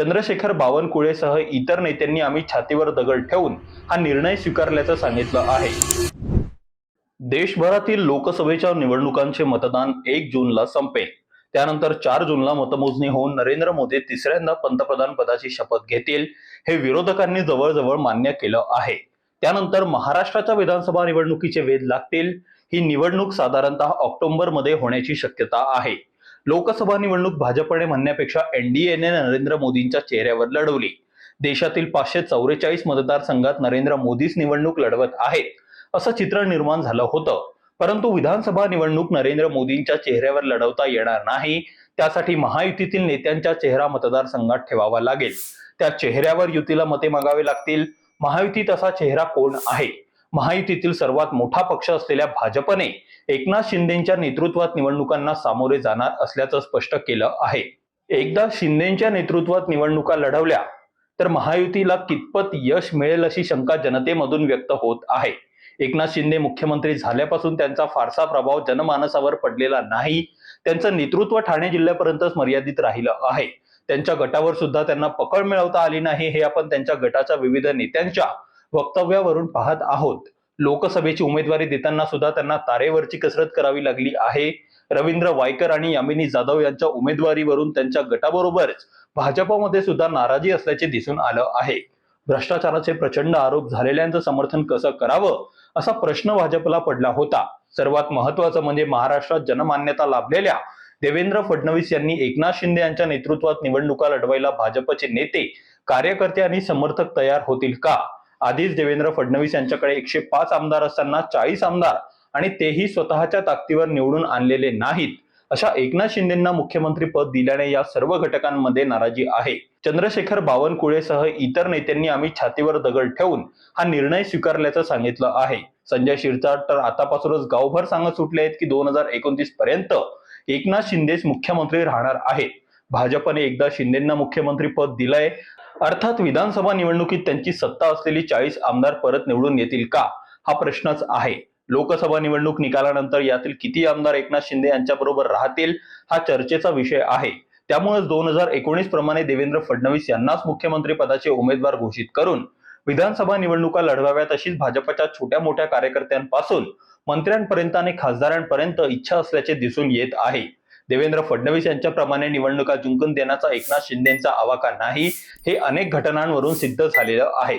चंद्रशेखर बावनकुळेसह इतर नेत्यांनी आम्ही छातीवर दगड ठेवून हा निर्णय स्वीकारल्याचं सांगितलं आहे. देशभरातील लोकसभेच्या निवडणुकांचे मतदान एक जूनला संपेल. त्यानंतर चार जूनला मतमोजणी होऊन नरेंद्र मोदी तिसऱ्यांदा पंतप्रधान पदाची शपथ घेतील हे विरोधकांनी जवळजवळ मान्य केलं आहे. त्यानंतर महाराष्ट्राच्या विधानसभा निवडणुकीचे वेध लागतील ही निवडणूक साधारणतः ऑक्टोबरमध्ये होण्याची शक्यता आहे. लोकसभा निवडणूक भाजपने म्हणण्यापेक्षा एनडीएने नरेंद्र मोदींच्या चेहऱ्यावर लढवली. देशातील पाचशे चौवेचाळीस मतदारसंघात नरेंद्र मोदीच निवडणूक लढवत आहेत असं चित्र निर्माण झालं होतं. परंतु विधानसभा निवडणूक नरेंद्र मोदींच्या चेहऱ्यावर लढवता येणार नाही त्यासाठी महायुतीतील नेत्यांचा चेहरा मतदारसंघात ठेवावा लागेल. त्या चेहऱ्यावर युतीला मते मागावे लागतील. महायुतीत असा चेहरा कोण आहे? महायुतीतील सर्वात मोठा पक्ष असलेल्या भाजपने एकनाथ शिंदेच्या नेतृत्वात निवडणुकांना सामोरे जाणार असल्याचं स्पष्ट केलं आहे. एकदा शिंदेच्या नेतृत्वात निवडणुका लढवल्या तर महायुतीला कितपत यश मिळेल अशी शंका जनतेमधून व्यक्त होत आहे. एकनाथ शिंदे मुख्यमंत्री झाल्यापासून त्यांचा फारसा प्रभाव जनमानसावर पडलेला नाही. त्यांचं नेतृत्व ठाणे जिल्ह्यापर्यंतच मर्यादित राहिलं आहे. त्यांच्या गटावर सुद्धा त्यांना पकड मिळवता आली नाही हे आपण त्यांच्या गटाच्या विविध नेत्यांच्या वक्तव्यावरून पाहत आहोत. लोकसभेची उमेदवारी देताना सुद्धा त्यांना तारेवरची कसरत करावी लागली आहे. रवींद्र वायकर आणि यामिनी जाधव यांच्या उमेदवारीवरून त्यांच्या गटाबरोबरच भाजपमध्ये सुद्धा नाराजी असल्याचे दिसून आलं आहे. भ्रष्टाचाराचे प्रचंड आरोप झालेल्यांचं समर्थन कसं करावं असा प्रश्न भाजपला पडला होता. सर्वात महत्वाचं म्हणजे महाराष्ट्रात जनमान्यता लाभलेल्या देवेंद्र फडणवीस यांनी एकनाथ शिंदे यांच्या नेतृत्वात निवडणुका लढवायला भाजपचे नेते कार्यकर्ते आणि समर्थक तयार होतील का? आधीच देवेंद्र फडणवीस यांच्याकडे एकशे पाच आमदार असताना चाळीस आमदार आणि तेही स्वतःच्या ताकदीवर निवडून आणलेले नाहीत. अशा एकनाथ शिंदेना मुख्यमंत्री पद दिल्याने या सर्व घटकांमध्ये नाराजी आहे. चंद्रशेखर बावनकुळेसह इतर नेत्यांनी आम्ही छातीवर दगड ठेवून हा निर्णय स्वीकारल्याचं सांगितलं आहे. संजय शिरसाट तर आतापासूनच गावभर सांगत सुटले आहेत की दोन हजार एकोणतीस पर्यंत एकनाथ शिंदेच मुख्यमंत्री राहणार आहेत. भाजपने एकदा शिंदेंना मुख्यमंत्री पद दिलंय. अर्थात विधानसभा निवडणुकीत त्यांची सत्ता असलेली चाळीस आमदार परत निवडून येतील का? हा प्रश्नच आहे. लोकसभा निवडणूक निकालानंतर यातील किती आमदार एकनाथ शिंदे यांच्याबरोबर राहतील हा चर्चेचा विषय आहे. त्यामुळेच दोन हजार एकोणीस प्रमाणे देवेंद्र फडणवीस यांनाच मुख्यमंत्री पदाचे उमेदवार घोषित करून विधानसभा निवडणुका लढवाव्यात अशीच भाजपच्या छोट्या मोठ्या कार्यकर्त्यांपासून मंत्र्यांपर्यंत आणि खासदारांपर्यंत इच्छा असल्याचे दिसून येत आहे. देवेंद्र फडणवीस यांच्याप्रमाणे निवडणुका जिंकून देण्याचा एकनाथ शिंदेचा आवाका नाही हे अनेक घटनांवरून सिद्ध झालेलं आहे.